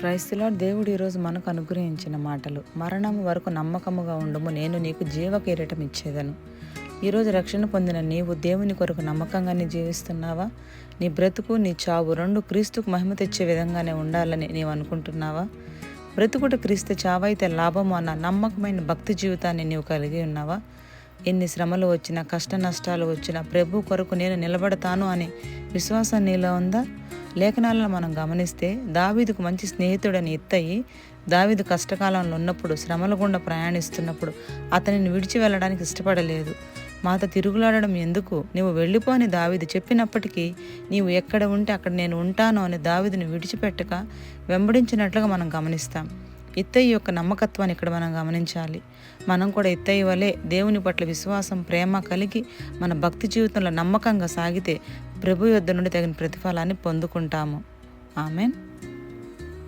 క్రైస్తులో దేవుడు ఈరోజు మనకు అనుగ్రహించిన మాటలు. మరణం వరకు నమ్మకముగా ఉండము. నేను నీకు జీవ కిరీటం ఇచ్చేదను. ఈరోజు రక్షణ పొందిన నీవు దేవుని కొరకు నమ్మకంగానే జీవిస్తున్నావా? నీ బ్రతుకు నీ చావు రెండు క్రీస్తుకు మహిమ తెచ్చే విధంగానే ఉండాలని నీవు అనుకుంటున్నావా? బ్రతుకుట క్రీస్తు చావైతే లాభము అన్న నమ్మకమైన భక్తి జీవితాన్ని నీవు కలిగి ఉన్నావా? ఎన్ని శ్రమలు వచ్చినా కష్ట నష్టాలు వచ్చినా ప్రభు కొరకు నేను నిలబడతాను అనే విశ్వాసం నీలో ఉందా? లేఖనాలను మనం గమనిస్తే దావీదుకు మంచి స్నేహితుడని ఎత్తయి దావీదు కష్టకాలంలో ఉన్నప్పుడు శ్రమల గుండా ప్రయాణిస్తున్నప్పుడు అతనిని విడిచి వెళ్ళడానికి ఇష్టపడలేదు. మాత తిరుగులాడడం ఎందుకు? నీవు వెళ్ళిపోని దావిది చెప్పినప్పటికీ నీవు ఎక్కడ ఉంటే అక్కడ నేను ఉంటాను అని దావిదిని విడిచిపెట్టక వెంబడించినట్లుగా మనం గమనిస్తాం. ఇత్తయ్య యొక్క నమ్మకత్వాన్ని ఇక్కడ మనం గమనించాలి. మనం కూడా ఇత్తయ్య వలె దేవుని పట్ల విశ్వాసం ప్రేమ కలిగి మన భక్తి జీవితంలో నమ్మకంగా సాగితే ప్రభు యొద్ద నుండి తగిన ప్రతిఫలాన్ని పొందుకుంటాము. ఆమెన్.